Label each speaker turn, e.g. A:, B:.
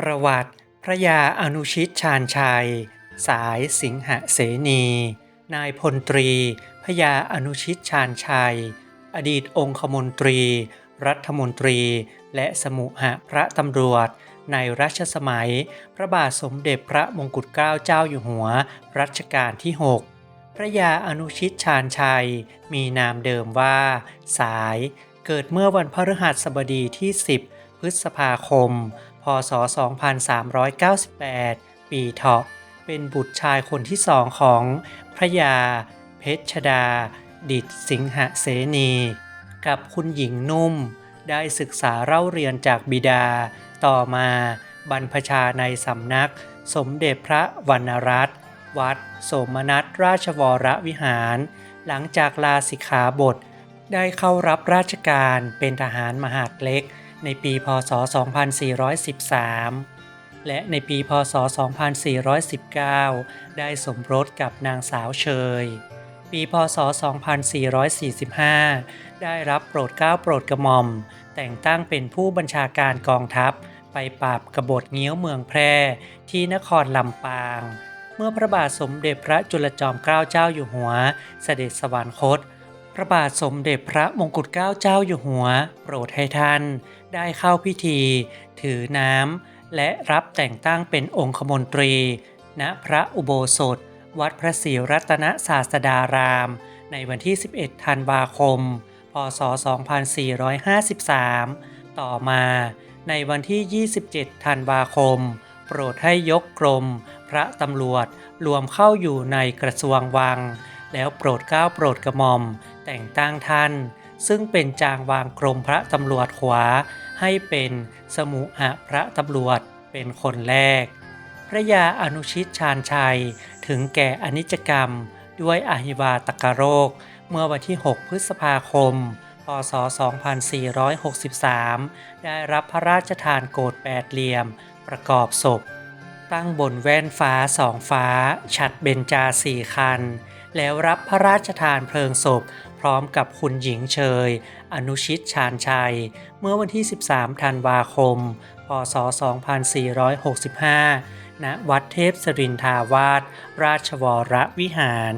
A: ประวัติพระยาอนุชิตชาญชัย สายสิงหเสนี นายพลตรี พระยาอนุชิตชาญชัย อดีตองคมนตรี รัฐมนตรี และสมุหะพระตำรวจ ในรัชสมัย พระบาทสมเด็จพระมงกุฎเกล้าเจ้าอยู่หัว รัชกาลที่ 6 พระยาอนุชิตชาญชัย มีนามเดิมว่า สาย เกิดเมื่อวันพฤหัสบดีที่ 10 พฤษภาคม พศ 2398 ปีเถาะ เป็นบุตรชายคนที่สองของพระยา เพชรดา ดิษฐ์สิงหเสนี กับคุณหญิงนุ่ม ได้ศึกษาเล่าเรียนจากบิดา ต่อมาบรรพชาในสำนัก สมเด็จพระวรรณรัตน์วัด โสมนัสราชวรวิหาร หลังจากลาสิกขาบท ได้เข้ารับราชการเป็นทหารมหาดเล็ก ในปีพศ 2413 และในปีพศ 2419 ได้สมรสกับนางสาวเชย ปีพศ 2445 ได้รับโปรดเกล้าโปรดกระหม่อม แต่งตั้งเป็นผู้บัญชาการกองทัพไปปราบกบฏเงี้ยวเมืองแพร่ที่นครลำปาง เมื่อพระบาทสมเด็จพระจุลจอมเกล้าเจ้าอยู่หัว เสด็จสวรรคต พระบาทสมเด็จพระมงกุฎเกล้าเจ้าอยู่หัว โปรดให้ท่าน ได้เข้าพิธี ถือน้ำและรับแต่งตั้งเป็นองคมนตรี ณพระอุโบสถ วัดพระศรีรัตนศาสดาราม ในวันที่ 11 ธันวาคม พศ 2453 ต่อมา ในวันที่ 27 ธันวาคม โปรดให้ยกกรม พระตำรวจรวมเข้าอยู่ในกระทรวงวัง แล้วโปรดเกล้าโปรดกระหม่อม แต่งตั้งท่าน ซึ่งเป็นจางวางกรมพระตำรวจขวา ให้เป็นสมุหะพระตำรวจเป็นคนแรก พระยาอนุชิตชาญชัยถึงแก่อนิจกรรมด้วยอหิวาตกโรค เมื่อวันที่ 6 พฤษภาคม พศ 2463 ได้รับพระราชทานโกดแปดเหลี่ยม ประกอบศพ ตั้งบนแว่นฟ้าสองฟ้า ฉัดเบญจาสี่คัน แล้วรับพระราชทานเพลิงศพพ ร้อมกับคุณหญิงเชย อนุชิตชาญชัย เมื่อวันที่ 13 ธันวาคม พศ 2465 ณ วัดเทพสรินทาวาสราชวรวิหาร